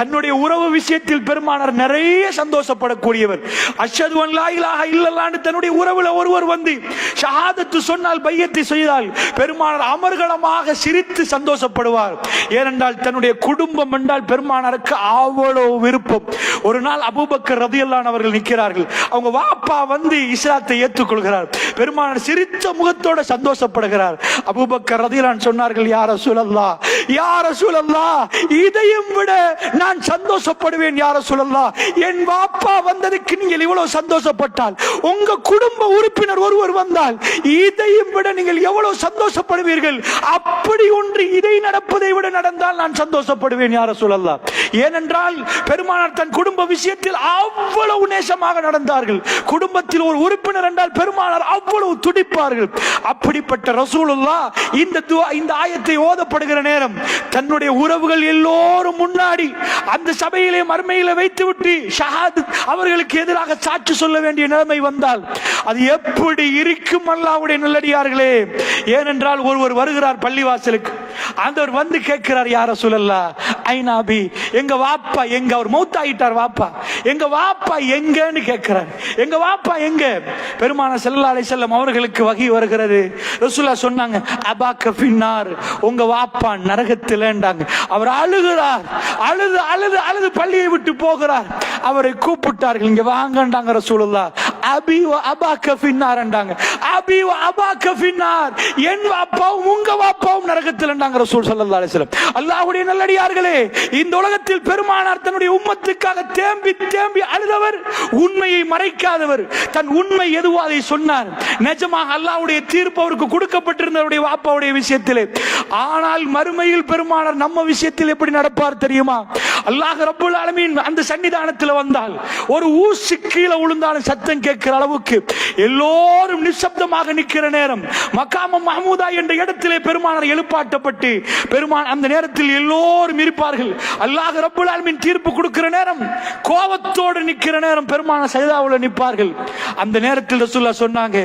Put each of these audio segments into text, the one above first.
தன்னுடைய உறவு விஷயத்தில் பெருமானார் நிறைய சந்தோஷப்படக்கூடியவர். அஷது லாயிலாக இல்லல்லான்னு தன்னுடைய உறவுல ஒருவர் வந்து ஷஹாதத்து சொன்னால் பையத்தை செய்தால் பெருமானார் அமர்கலமாக சிரித்து சந்தோஷப்படுவார். ஏனென்றால் தன்னுடைய குடும்பம் என்றால் பெருமானாருக்கு அவ்வளவு விருப்பம். ஒரு நாள் அபூபக்கர் ரதியல்லான் அவர்கள் நிற்கிறார்கள். அவங்க வாப்பா வந்து இஸ்லாத்தை ஏற்றுக்கொள்கிறார். பெருமானார் சிரித்த முகத்தோட சந்தோஷப்படுகிறார். அபூபக்கர் ரதியலான் சொன்னார்கள் யார சூழல்லா யார சூழல்லா இதையும் விட நான் சந்தோஷப்படுவேன் யார சூழல்லா என் வாப்பா வந்ததுக்கு நீங்கள் இவ்வளவு சந்தோஷப்பட்டால் உங்க குடும்ப உறுப்பினர் ஒருவர் வந்தால் இதையும் விட நீங்கள் எவ்வளவு சந்தோஷப்படுவீர்கள்? அப்படி ஒன்று இதை நடப்பதை விட நடந்தால் நான் சந்தோஷப்படுவேன் யார சூழல்லா ஏனென்றால் பெருமானார் தன் குடும்ப விஷயத்தில் அவ்வளவு நேசமாக நடந்தார்கள். குடும்பத்தில் ஒரு உறுப்பினர் என்றால் பெருமானார் அவ்வளவு துடிப்பார்கள். அப்படிப்பட்ட ரசூலுல்லா இந்த துவா இந்த ஆயத்தை ஓதப்படுகிற நேரம் தன்னுடைய உறவுகள் எல்லோரும் முன்னாடி அந்த சபையிலே மர்மையில வைத்து விட்டு ஷஹாத் அவர்களுக்கு எதிராக சாட்சி சொல்ல வேண்டிய நிலைமை வந்தால் அது எப்படி இருக்கும் அல்லாவுடைய நல்லடியார்களே? ஏனென்றால் ஒருவர் வருகிறார் பள்ளிவாசலுக்கு. ஆண்டவர் வந்து கேட்கிறார் யார சொல்லல்லா ஐநாபி எங்க வாப்பா எங்க? அவர் மூத்தாயிட்டார் வாப்பா எங்க வாப்பா எங்கன்னு கேட்கிறார். எங்க வாப்பா எங்க? பெருமான செல்லாலை செல்லம் அவர்களுக்கு வகை வருகிறது. ரசுல்லா சொன்னாங்க அபாக்க பின்னார் உங்க வாப்பா நரகத்திலண்டாங்க அவர் அழுகிறார் அழுது அழுது அழுது பள்ளியை விட்டு போகிறார். அவரை கூப்பிட்டார்கள் இங்க வாங்கண்டாங்க ரசூலுல்லா அபி அபாக்க பின்னார்ண்டாங்க அபி அபாக்க பின்னார் என் வாப்பாவும் உங்க வாப்பாவும் நரகத்திலண்டாங்க ரசூல் ஸல்லல்லாஹு அலைஹி வஸல்லம். அல்லாஹ்வுடைய நல்லடியார்களே இந்த உலகத்தில் பெருமானார் தன்னுடைய உம்மத்துக்காக தேம்பி தேம்பி அழுதவர் உண்மையை மறைக்காதவர். தன் உண்மை எதுவோ அதை சொன்னார். நிஜமாக அல்லாஹ்வுடைய தீர்ப்பு அவருக்கு கொடுக்கப்பட்டிருந்தவருடைய வாப்பாவுடைய விஷயத்திலே. ஆனால் மறுமையில் பெருமானார் நம்ம விஷயத்தில் எப்படி நடப்பார் தெரியுமா? அல்லாஹ் ரப்புல் ஆலமீன் அந்த சன்னிதானத்தில் வந்தால் ஒரு ஊசி கீழே விழுந்தாலும் சத்தம் கேட்கிற அளவுக்கு எல்லோரும் நிசப்தமாக நிற்கிற நேரம். மக்காம மஹமூதா என்ற இடத்திலே பெருமானார் எழுப்பாட்டப்பட்டு பெருமான் அந்த நேரத்தில் எல்லோரும் இருப்பார்கள். அல்லாஹ் ரப்புல் ஆலமீன் தீர்ப்பு கொடுக்கிற நேரம் கோபத்தோடு நிற்கிற நேரம் பெருமான சைதாவில் நிற்பார்கள். அந்த நேரத்தில் ரசூல்லா சொன்னாங்க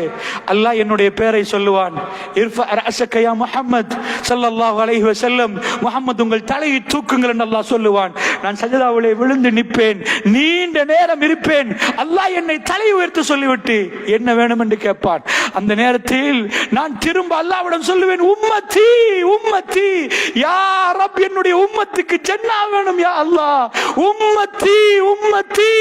அல்லாஹ் என்னுடைய பேரை சொல்லுவான். இர்ஃபா ரஅஸக யா முஹம்மத் ஸல்லல்லாஹு அலைஹி வஸல்லம். முஹம்மத் உங்கள் தலையை தூக்குங்கள் என்று அல்லாஹ் சொல்லுவான். நான் சஜதாவிலே விழுந்து நிற்பேன் நீண்ட நேரம் இருப்பேன். அல்லாஹ் என்னை தலை உயர்த்து சொல்லிவிட்டு என்ன வேணும் என்று கேட்பான். அந்த நேரத்தில் நான் திரும்ப அல்லாஹ்விடம் சொல்லுவேன் உம்மத்தி உம்மத்தி யா ரப் என்னுடைய உம்மத்துக்கு ஜன்னா வேணும் யா அல்லாஹ் உம்மத்தி உம்மத்தி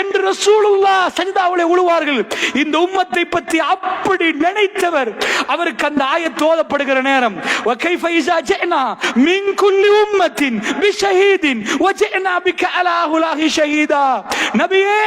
என்று ரசூலுல்லாஹ் சஜதாவிலே உழுவார்கள் இந்த உம்மத்தை பற்றி அப்படி நினைத்தவர் அவருக்கு அந்த ஆயத் ஓதப்படுகிற நேரம் وكيف إذا جئنا من كل أمة بشهيد وجئنا بك على هؤلاء شهيدا நபியே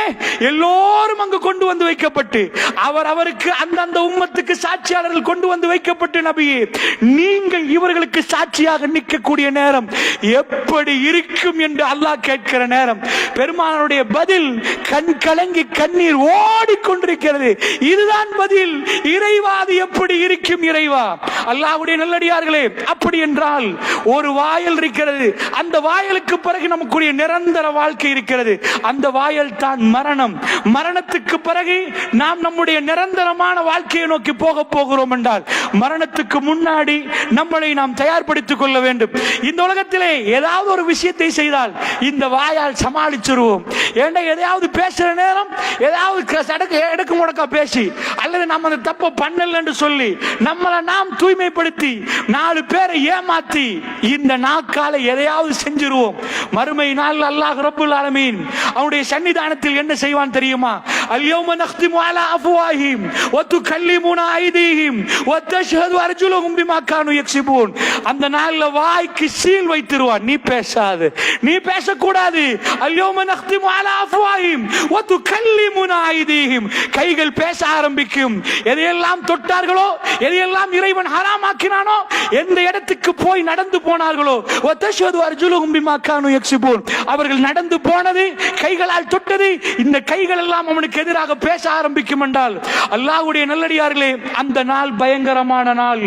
எல்லோரும் அங்கு கொண்டு வந்து வைக்கப்பட்டு அவர் அவருக்கு அந்தந்த உம்மத்துக்கு சாட்சியாளர்கள் கொண்டு வந்து வைக்கப்பட்ட நபியே நீங்கள் இவர்களுக்கு சாட்சியாக நிற்கக்கூடிய நேரம் எப்படி இருக்கும் என்று அல்லாஹ் கேட்கிற நேரம். பெருமானுடைய பதில் கண் கலங்கி கண்ணீர் ஓடிக்கொண்டிருக்கிறது. இதுதான் பதில். இறைவா அது எப்படி இருக்கும் இறைவா? அல்லாவுடைய நல்லடியார்களே அப்படி என்றால் ஒரு வாயல் இருக்கிறது அந்த வாயலுக்கு பிறகு நமக்குரிய நிரந்தர வாழ்க்கை இருக்கிறது. அந்த வாயல் தான் மரணம். மரணத்துக்கு பிறகு நாம் நம்முடைய நிரந்தரமான வாழ்க்கையை நோக்கி போக போகிறோம் என்றால் மரணத்துக்கு முன்னாடி நம்மளை நாம் தயார்படுத்திக் கொள்ள வேண்டும். இந்த உலகத்திலே ஏதாவது ஒரு விஷயத்தை செய்தால் இந்த வாயால் சமாளிச்சிருவோம். ஏண்டா எதையாவது பேசுற நேரம் ஏதாவது க- சடக்கு எடுக்கு முடக்கா பேசி அல்லது நம்ம அந்த தப்பை பண்ணல என்று சொல்லி நம்மளை நாம் அடிமைப்படுத்தி நாலு பேரை ஏமாத்தி இந்த நாக்கால எதையாவது செஞ்சிருவோம். மறுமை நாள் அல்லாஹ் ரப்புல் ஆலமீன் அவனுடைய சன்னிதானத்தில் என்ன செய்வான் தெரியுமா? اليوم نختم على அஃப்வாஹிம் وتكلمنا துகல்லிமுனா وتشهد வ بما كانوا يكسبون. அந்த நாள்ல வாய்க்கு சீல் வைத்திருவான். நீ பேசாது. நீ பேசக்கூடாது. اليوم نختم على அஃப்வாஹிம் وتكلمنا துகல்லிமுனா கைகள் பேச ஆரம்பிக்கும். எதையெல்லாம் தொட்டார்களோ எதையெல்லாம் இறைவன் ஹராமாக்கினானோ எந்த இடத்துக்கு போய் நடந்து போனார்களோ வ அர்ஜுலகும் அர்ஜுலுஹும் பிமா கானு யக்ஸிபூன் அவர்கள் நடந்து போனது கைகளால் தொட்டது இந்த கைகள் எல்லாம் அவனுக்கு எதிராக பேச ஆரம்பிக்கும் என்றால் அல்லாஹ்வுடைய நல்லடியார்களே அந்த நாள் பயங்கரமான நாள்.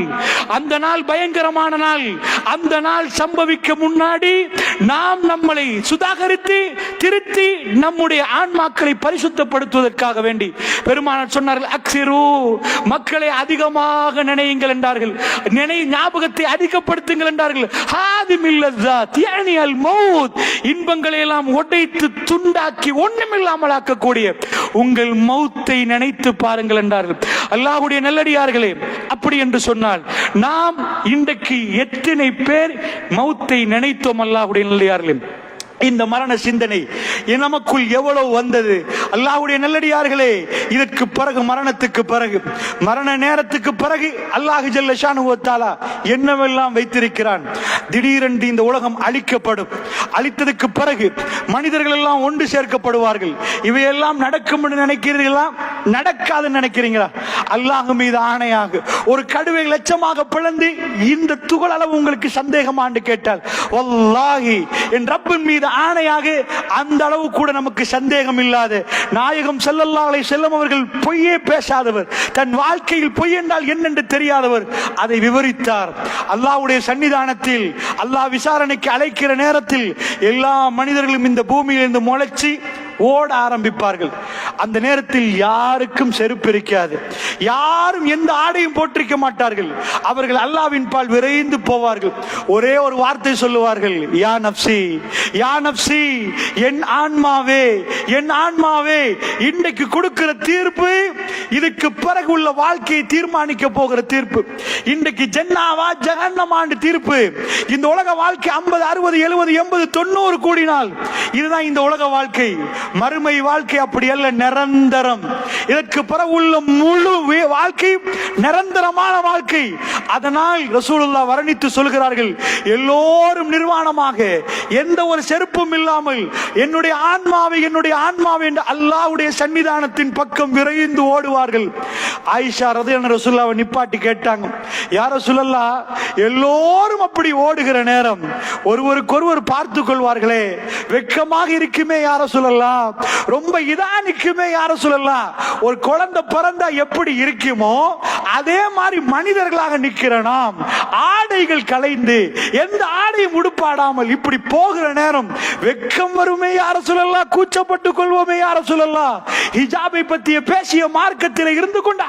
அந்த நாள் பயங்கரமான நாள். அந்த நாள் சம்பவிக்க முன்னாடி நாம் நம்மளை சுதாகரித்து திருத்தி நம்முடைய ஆன்மாக்களை பரிசுத்தப்படுத்துவதற்காக வேண்டி. பெருமானார் சொன்னார்கள் அக்சிரு மக்களை அதிகமாக நினையுங்கள் என்றார்கள். நினை ஞாபகத்தை அதிகப்படுத்துங்கள் என்றார்கள். ஹாதிமில் தியானி அல் மௌத் இன்பங்களை எல்லாம் உடைத்து துண்டாக்கி ஒண்ணுமில்லாமல் ஆக்கக்கூடிய உங்கள் மௌத்தை நினைத்து பாருங்கள் என்றார்கள். அல்லாஹுடைய நல்லடியார்களே அப்படி என்று சொன்னால் நாம் இன்றைக்கு எத்தனை பேர் மௌத்தை நினைத்தோம் அல்லாஹுடைய இந்த மரண சிந்தனை நமக்குள் எவ்வளவு வந்தது? அல்லாஹ்வுடைய நல்லடியார்களே இதற்கு பிறகு மரணத்துக்கு பிறகு மரண நேரத்துக்கு பிறகு அல்லாஹ் ஜல்ல ஷானுவத்தாலா என்னவெல்லாம் வைத்திருக்கிறான்? திடீரென்று இந்த உலகம் அழிக்கப்படும். அழித்ததுக்கு பிறகு மனிதர்கள் எல்லாம் ஒன்று சேர்க்கப்படுவார்கள். இவையெல்லாம் நடக்கும் என்று நினைக்கிறீர்களா? நடக்காதுன்னு நினைக்கிறீங்களா? அல்லாஹ் மீது ஆணையாக ஒரு கடுவை லட்சமாக பிளந்து இந்த துகள் அளவு உங்களுக்கு சந்தேகமாண்டு கேட்டால் வல்லாஹி என் ரப்பின் மீது ஆணையாக அந்த அளவு கூட நமக்கு சந்தேகம் இல்லாது நாயகம் செல்லல்லாலை செல்லும் அவர்கள் பொய்யே பேசாதவர். தன் வாழ்க்கையில் பொய் என்றால் என்னென்று தெரியாதவர். அதை விவரித்தார். அல்லாஹ்வுடைய சன்னிதானத்தில் அல்லாஹ் விசாரணைக்கு அழைக்கிற நேரத்தில் எல்லா மனிதர்களும் இந்த பூமியிலிருந்து முளைச்சி ஓட ஆரம்பிப்பார்கள். அந்த நேரத்தில் யாருக்கும் செருப்பு இருக்காது யாரும் எந்த ஆடையும் போட்டிருக்க மாட்டார்கள். அவர்கள் அல்லாவின் பால் விரைந்து போவார்கள். ஒரே ஒரு வார்த்தை சொல்லுவார்கள் யா நப்சி யா நப்சி என் ஆன்மாவே என் ஆன்மாவே இன்றைக்கு கொடுக்கிற தீர்ப்பு இதுக்கு பிறகு உள்ள வாழ்க்கையை தீர்மானிக்க போகிற தீர்ப்பு. இன்றைக்கு ஜென்னாவா ஜெகன்னமாண்டு தீர்ப்பு. இந்த உலக வாழ்க்கை ஐம்பது அறுபது எழுபது எண்பது தொண்ணூறு கூடினால் இதுதான் இந்த உலக வாழ்க்கை. மறுமை வாழ்க்கை அப்படி அல்ல நிரந்தரம். இதற்கு பிறகு உள்ள முழு வாழ்க்கை நிரந்தரமான வாழ்க்கை. அதனால் ரசூலுல்லா வர்ணித்து சொல்கிறார்கள் எல்லோரும் நிர்வாணமாக எந்த ஒரு செருப்பும் இல்லாமல் என்னுடைய ஆன்மாவை என்னுடைய ஆன்மாவை என்று அல்லாஹ்வுடைய சன்னிதானத்தின் பக்கம் விரைந்து ஓடுவார்கள். ஆயிஷா ரதையான ரசூல்லாவை நிப்பாட்டி கேட்டாங்க யார சொல்லலா எல்லோரும் அப்படி ஓடுகிற நேரம் ஒருவருக்கொருவர் பார்த்து கொள்வார்களே வெட்கமாக இருக்குமே யார சொல்லலாம் ரொம்ப இதா நிக்குமே யார சொல்லலாம். ஒரு குழந்தை பிறந்தா எப்படி இருக்குமோ அதே மாதிரி மனிதர்களாக நிக்கிற நாம் ஆடைகள் கலைந்து எந்த ஆடையும் உடுப்பாடாமல் இப்படி போகிற நேரம் வெக்கம் வருமே யார சொல்லலாம் கூச்சப்பட்டு கொள்வோமே யார சொல்லலாம். ஹிஜாபை பற்றிய பேசிய மார்க்கத்தில் இருந்து கொண்டு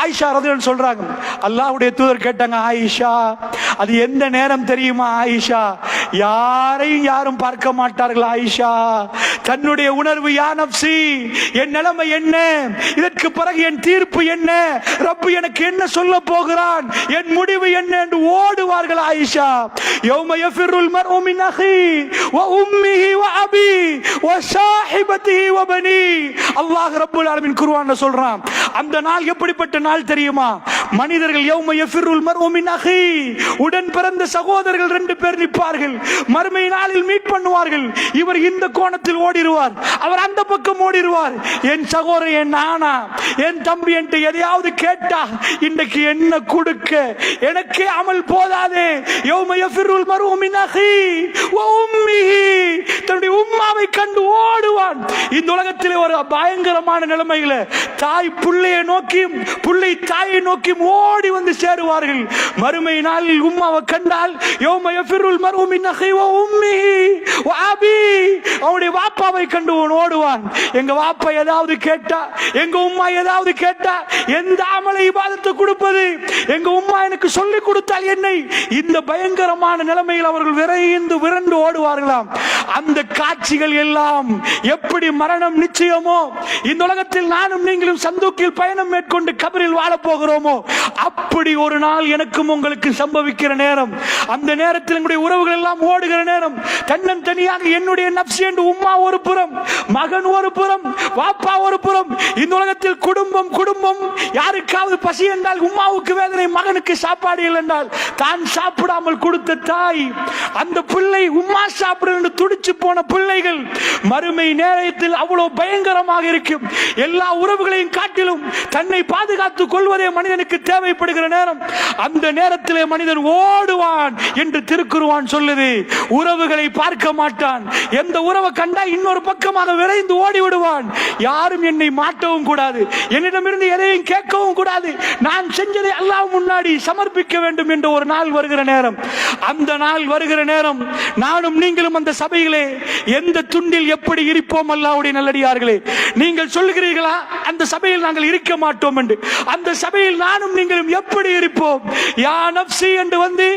ஆயிஷா ரதியன் சொல்றாங்க. அல்லாஹ்வுடைய தூதர் கேட்டாங்க ஆயிஷா அது எந்த நேரம் தெரியுமா ஆயிஷா? யாரையும் யாரும் பார்க்க மாட்டார்கள் ஆயிஷா. தன்னுடைய உணர்வு யா நப்சி? என் நிலைமை என்ன? இதற்கு பிறகு என் தீர்ப்பு என்ன? ரப்பு எனக்கு என்ன சொல்ல போகிறான்? என் முடிவு என்ன என்று ஓடுவார்கள் ஆயிஷா. யௌம யஃபிருல் மர்உ மின் அஹி வ உம்மிஹி வ அபி வ ஸாஹிபத்திஹி வ பனி. அல்லாஹ் ரப்பல் ஆலமீன் குர்ஆன்ல சொல்றான் அந்த நாள் எப்படிப்பட்ட நாள் தெரியுமா? மனிதர்கள் யௌம யஃபிருல் மர்உ மின் அஹி உடன் பிறந்த சகோதரர்கள் ரெண்டு பேர் நிற்பார்கள். மறுமை நாளில் மீட் பண்ணுவார்கள். இவர் இந்த கோணத்தில் ஓடிடுவார். அவர் அந்த பக்கம் ஓடிடுவார். என் சகோதரன் என் நானா என் தம்பி என்று எதையாவது கேட்டா இன்றைக்கு என்ன கொடுக்க? எனக்கே அமல் போதாதே. யௌம யஃபிருல் மர்உ உம்மிஹி. தன்னுடைய உம்மாவை கண்டு ஓடுவான். இந்த உலகத்திலே ஒரு பயங்கரமான நிலைமையில தாய் புள்ளையை நோக்கியும் புள்ளை தாயை நோக்கியும் ஓடி வந்து சேருவார்கள். மறுமை நாளில் உம்மாவை கண்டால் யௌம யஃபிருல் மர்உ மின் உம்மிஹி அவனுடைய வாப்பாவை கண்டு ஓடுவான் எங்க வாப்பா ஏதாவது கேட்டா எங்க உம்மா ஏதாவது கேட்டா எந்த அமலை இபாதத்தை கொடுப்பது? எங்க உம்மா எனக்கு சொல்லி கொடுத்தால் என்னை? இந்த பயங்கரமான நிலைமையில் அவர்கள் விரைந்து விரண்டு ஓடுவார்களாம். அந்த காட்சிகள் எல்லாம் எப்படி மரணம் நிச்சயமோ இந்த உலகத்தில் நானும் நீங்களும் சந்தூக்கில் பயணம் மேற்கொண்டு கபரில் வாழப் போகிறோமோ அப்படி ஒரு நாள் எனக்கும் உங்களுக்கு சம்பவிக்கிற நேரம். அந்த நேரத்தில் எங்களுடைய உறவுகள் எல்லாம் ஓடுகிற நேரம். தன்னன் தனியாக என்னுடைய நப்சி என்று உம்மா ஒரு புறம் புறம் மகன் ஒரு புறம் வாப்பா ஒரு புறம். இந்த உலகத்தில் குடும்பம் குடும்பம். யாருக்காவது பசி என்றால் உமாவுக்கு வேதனை மகனுக்கு சாப்பாடு இல்லை என்றால் தான் சாப்பிடாமல் கொடுத்த தாய். அந்த பிள்ளை உமா சாப்பிடும் என்று துடிச்சு போன பிள்ளைகள் மறுமை நேரத்தில் அவ்வளவு பயங்கரமாக இருக்கும். எல்லா உறவுகளையும் காட்டிலும் தன்னை பாதுகாத்துக் கொள்வதே மனிதனுக்கு தேவைப்படுகிற நேரம். அந்த நேரத்திலே மனிதன் ஓடுவான் என்று திருக்குருவான் சொல்லுது. உறவுகளை பார்க்க மாட்டான். எந்த உறவை கண்டா இன்னொரு பக்கம் பக்கமாக விரைந்து ஓடி விடுவான் யாரும் என்னை மாட்டவும் கூடாது. என்னிடமிருந்து எதையும் கேட்கவும் கூடாது. நான் செஞ்சதை அல்லாஹ் முன்னாடி சமர்ப்பிக்க வேண்டும் என்று ஒரு நாள் வருகிற நேரம். அந்த நாள் வருகிற நேரம் நானும் நீங்களும் அந்த சபையிலே எந்த துண்டில் எப்படி இருப்போம் அல்லாவுடைய நல்லடியார்களே? நீங்கள் சொல்கிறீர்களா? அந்த சபையில் நாங்கள் இருக்க மாட்டோம் என்று. அந்த சபையில் நானும் நீங்களும் எப்படி இருப்போம்? யா நப்சி என்று வந்து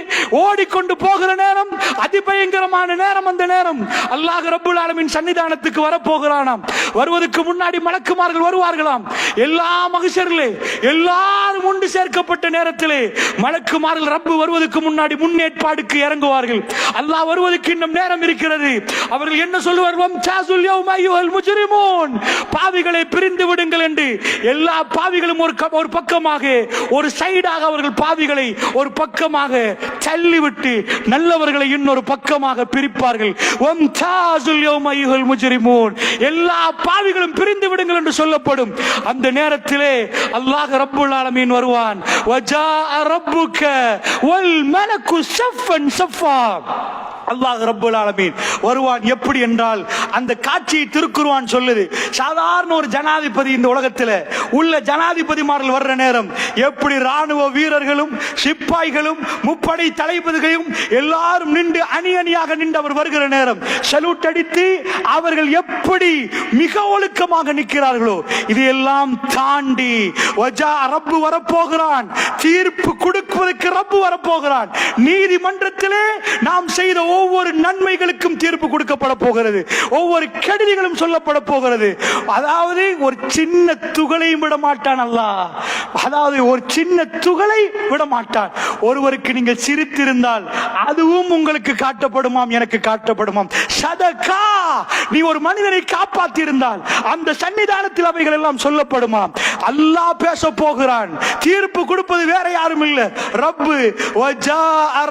ஓடிக்கொண்டு போகிற நேரம் அதிபயங்கரமான நேரம் அந்த நேரம். அல்லாஹ் ரபுல் ஆலமின் சன்னிதானத்துக்கு வரப்போகிறானாம். வருவதற்கு முன்னாடி மலக்குமார்கள் வருவார்களாம். எல்லா மகிஷர்களே எல்லாரும் ஒன்று சேர்க்கப்பட்ட நேரத்திலே மலக்குமார்கள் ரப்பு வருவதற்கு முன்னாடி முன்னேற்பாடுக்கு இறங்குவார்கள். அல்லாஹ் வருவதற்கு இன்னும் நேரம் இருக்கிறது. அவர்கள் என்ன சொல்லுவார்? "வம்சாசுல் யௌம முஜ்ரிமூன்." பாவிகளை பிரிந்து விடுங்கள் என்று எல்லா பாவிகளும் ஒரு ஒரு பக்கமாக ஒரு சைடாக அவர்கள் பாவிகளை ஒரு பக்கமாக தள்ளிவிட்டு நல்லவர்களை இன்னொரு பக்கமாக பிரிப்பார்கள். "வம்சாசுல் யௌம அய்யுஹல் முஜ்ரிமூன்." எல்லா பாவிகளும் பிரிந்து விடுங்கள் என்று சொல்லப்படும். அந்த நேரத்திலே அல்லாஹ் ரப்புல் ஆலமீன் வருவான். வஜா ரப்புக வல் மலக்கு சஃபன் சஃபா அல்லாஹ் ரப்புல் ஆலமீன். வருவான் எப்படி என்றால் அந்த காட்சியை திருக்குருவான் சொல்லுது. சாதாரண ஒரு ஜனாதிபதி இந்த உலகத்தில். உள்ள ஜனாதிபதிமார்கள் வர்ற நேரம் எப்படி ராணுவ வீரர்களும் சிப்பாய்களும் முப்படை தலைவர்களையும் எல்லாரும் நின்று அணி அணியாக நின்று அவர் வருகிற நேரம் சல்யூட் அடித்து அவர்கள் எப்படி மிக ஒழுக்கமாக நிற்கிறார்களோ இதையெல்லாம் தாண்டி வஜா ரப்பு வரப்போகிறான். தீர்ப்பு கொடுப்பதற்கு ரப்பு வரப்போகிறான். நீதிமன்றத்திலே நாம் செய்த ஒவ்வொரு நன்மைகளுக்கும் தீர்ப்பு கொடுக்கப்பட போகிறது. ஒவ்வொரு கெடுதிகளும் சொல்லப்பட போகிறது. அதாவது ஒரு சின்ன துகளையும் விட மாட்டான் அல்ல. அதாவது ஒரு சின்ன துகளை விட மாட்டான். ஒருவருக்கு நீங்கள் சிரித்திருந்தால் அதுவும் உங்களுக்கு காட்டப்படுமாம் எனக்கு காட்டப்படுமாம். சதகா! நீ ஒரு மனிதனை காப்பாத்தி இருந்தால் அந்த சன்னிதானத்தில் அவைகள் எல்லாம் சொல்லப்படுமாம். அல்லாஹ் பேச போகிறான். தீர்ப்பு கொடுப்பது வேற யாரும் இல்லை. ரப்பு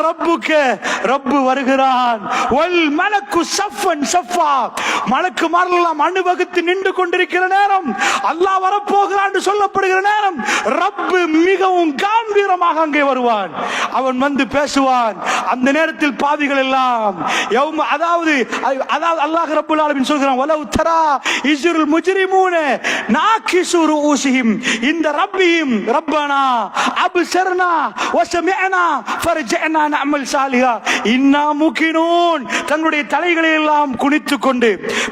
ரப்புக்கு. ரப்பு ரப்பு மலக்கு சஃபன் சஃபா மலக்கு மாறலாம் நின்று கொண்டிருக்கிற நேரம் அல்லாஹ் வரப்போகிறான் சொல்லப்படுகிற நேரம் ரப்பு மிகவும் காம்பீரமாக அங்கே வருவான். அவன் வந்து பேசுவான். அந்த நேரத்தில் பாவிகள் எல்லாம் அதாவது அதாவது அல்லாஹ் ரப்புல் சொல்கிறான் வலவு தரா இஸ்ருல் முஜ்ரிமூன இந்த ரப்பியும் ரப்பனா அப்சர்னா வசமிஅனா ஃபர்ஜஅனா நஅமல் சாலிஹா. இன்னா முகினூன் தன்னுடைய தலைகளை எல்லாம் குனித்து கொண்டு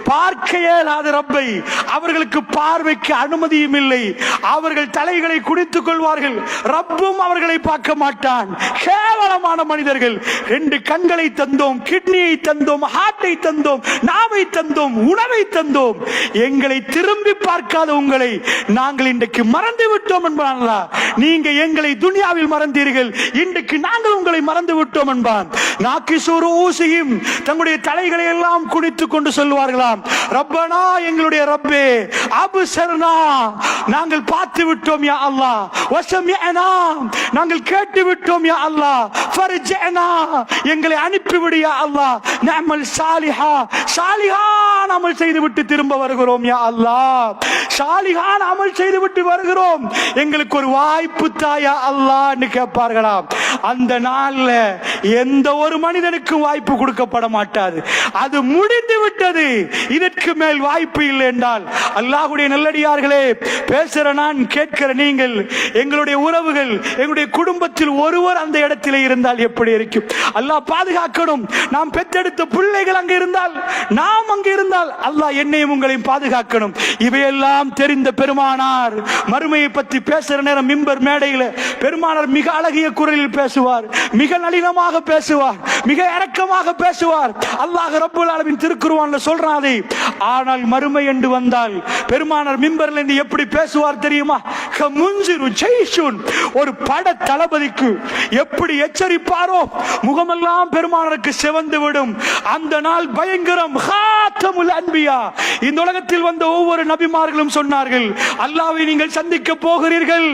பார்க்க இயலாத ரப்பை அவர்களுக்கு பார்வைக்கு அனுமதியும் இல்லை. அவர்கள் தலைகளை குனித்துக் கொள்வார்கள். ரப்பும் அவர்களை பார்க்க மாட்டான். கேவலமான மனிதர்கள். ரெண்டு கண்களை தந்தோம் கிட்னியை தந்தோம் ஹார்ட்டை தந்தோம் நாவை தந்தோம் உணவை தந்தோம். எங்களை திரும்பி பார்க்காத உங்களை நாங்கள் இன்றைக்கு மறந்து விட்டோம் என்பான்லா நீங்க எங்களை துனியாவில் மறந்தீர்கள். இன்றைக்கு நாங்கள் உங்களை மறந்து விட்டோம் என்பான். நாக்கிசூரு ஊசியும் தங்களுடைய தலைகளை எல்லாம் குடித்துக் கொண்டு சொல்வார்களாம் ரப்பனா எங்களுடைய ரப்பே அபுசர்னா நாங்கள் பார்த்து விட்டோம் யா அல்லாஹ். வசமிஅனா நாங்கள் கேட்டு விட்டோம் யா அல்லாஹ். ஃபர்ஜஅனா எங்களை அனுப்பிவிடு யா அல்லாஹ். சாலிஹா சாலிஹா. சாலிகான் அமல் செய்து விட்டு திரும்ப வருகிறோம் யா அல்லாஹ். அமல் செய்து விட்டு வருகிறோம். எங்களுக்கு ஒரு வாய்ப்பு தாயா அல்லான்னு கேட்பார்களாம். அந்த நாள்ல எந்த ஒரு மனிதனுக்கும் வாய்ப்பு கொடுக்கப்பட மாட்டாது. அது முடிந்து விட்டது. இதற்கு மேல் வாய்ப்பு இல்லை என்றால் அல்லாஹுடைய நல்லடியார்களே பேசுற நான் கேட்கிற நீங்கள் எங்களுடைய உறவுகள் எங்களுடைய குடும்பத்தில் ஒருவர் அந்த இடத்திலே இருந்தால் எப்படி இருக்கும்? அல்லாஹ் பாதுகாக்கணும். நாம் பெற்றெடுத்த பிள்ளைகள் அங்கு இருந்தால் நாம் அங்கு இருந்தால் அல்லாஹ் என்னையும் உங்களையும் பாதுகாக்கணும். இவையெல்லாம் தெரிந்த பெருமானார். மறுமையை பற்றி பேசுற நேரம் மிம்பர் மேடையில் பெருமானார் மிக அழகிய குரலில் பேசுவார். மிக நளினமாக பேசுவார். மிக இறக்கமாக பேசுவார். அல்லாஹ் ரப்புல் ஆலமின் திருக்குருவான்ல சொல்றான் அதை ஆனால் மறுமை என்று வந்தால் பெருமானார் மிம்பர்ல இருந்து எப்படி பேசுவார் தெரியுமா? முஞ்சிரு ஜெய்ஷுன். ஒரு பட தளபதிக்கு எப்படி எச்சரிப்பாரோ முகமெல்லாம் பெருமானருக்கு செவந்து விடும். அந்த நாள் பயங்கரம் ஹாத்தமுல் அன்பியா. இந்த உலகத்தில் வந்த ஒவ்வொரு நபிமார்களும் சொன்னார்கள் அல்லாவை நீங்கள் சந்திக்க போகிறீர்கள்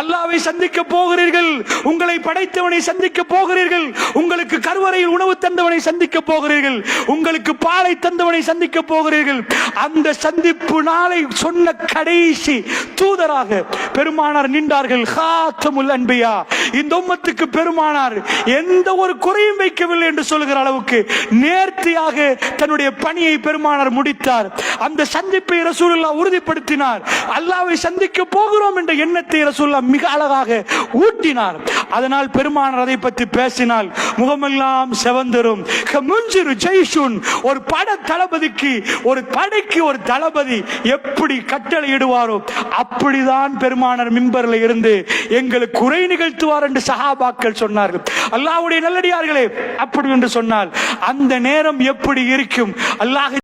அல்லாவை சந்திக்க போகிறீர்கள் உங்களை படைத்தவனை சந்திக்க போகிறீர்கள் உங்களுக்கு கருவறையில் உணவு தந்தவனை சந்திக்க போகிறீர்கள் உங்களுக்கு பாலை தந்தவனை சந்திக்க போகிறீர்கள். அந்த சந்திப்பு நாளை சொன்ன கடைசி தூதராக பெருமானார் நின்றார்கள். ஹாத்தமுல் அன்பியா இந்த உம்மத்துக்கு பெருமானார் எந்த ஒரு குறையும் வைக்கவில்லை என்று சொல்கிற அளவுக்கு நேர்த்தியாக தன்னுடைய பணியை பெருமானார் முடித்தார். அந்த சந்திப்பை ரசூலுல்லா உறுதிப்படுத்தினார். அல்லாவை சந்திக்க போகிறோம் என்ற எண்ணத்தை ரசூல்லா மிக அழகாக ஊட்டினார். அதனால் பெருமானார் அதை பற்றி பேசினால் முகமெல்லாம் செவந்தரும். முஞ்சிரு ஜெய்ஷுன் ஒரு பட தளபதிக்கு ஒரு படைக்கு ஒரு தளபதி எப்படி கட்டளை இடுவாரோ அப்படிதான் பெருமானார் மிம்பரில் இருந்து எங்களுக்கு குறை நிகழ்த்துவார் என்று சஹாபாக்கள் சொன்னார்கள். அல்லாவுடைய நல்லடியார்களே அப்படி என்று சொன்னால் அந்த நேரம் எப்படி இருக்கும்? அல்லாஹ்